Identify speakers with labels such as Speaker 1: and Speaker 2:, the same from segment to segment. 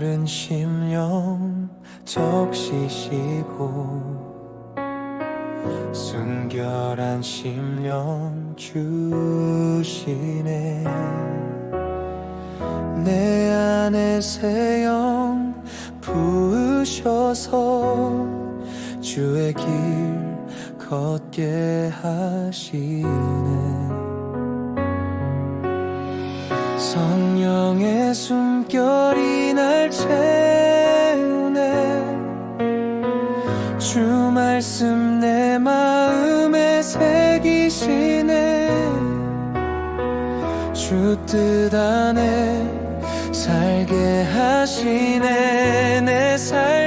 Speaker 1: 긴 심령 적시시고 순결한 심령 주시네. 내 안에 새 영 부으셔서 주의 길 걷게 하시네 성령의 숨결이 날 채우네. 주 말씀 내 마음에 새기시네. 주 뜻 안에 살게 하시네. 내삶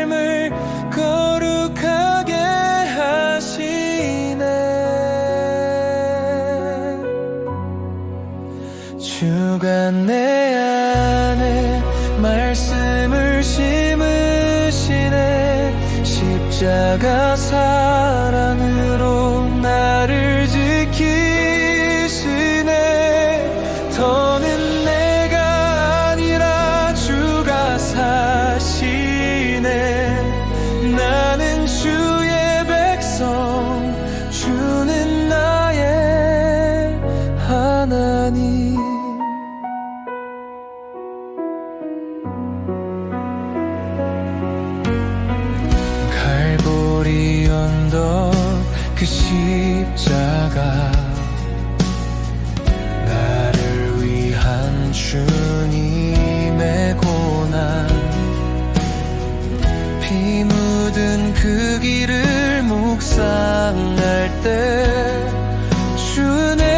Speaker 1: 주가 내 안에 말씀을 심으시네? 십자가 사 그 십자가 나를 위한 주님의 고난. 피 묻은 그 길을 묵상할 때주내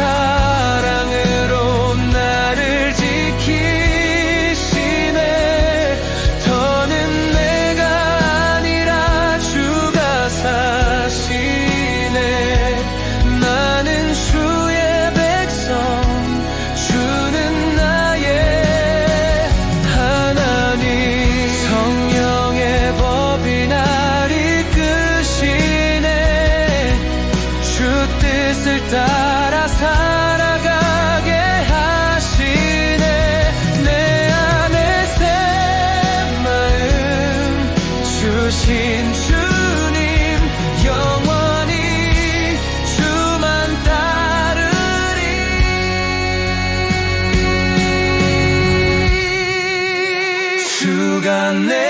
Speaker 1: 십 뜻을 따라 살아가게 하시네. 내 안에 새 마음 주신 주님 영원히 주만 따르리. 주가 내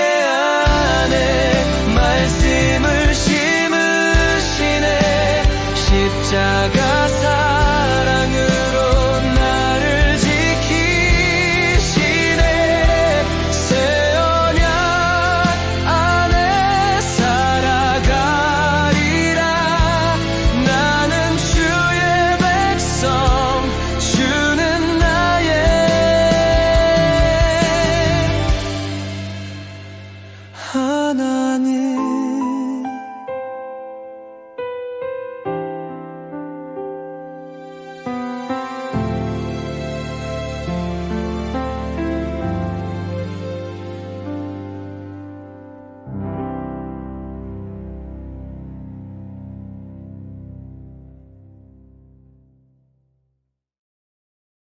Speaker 1: 하나님.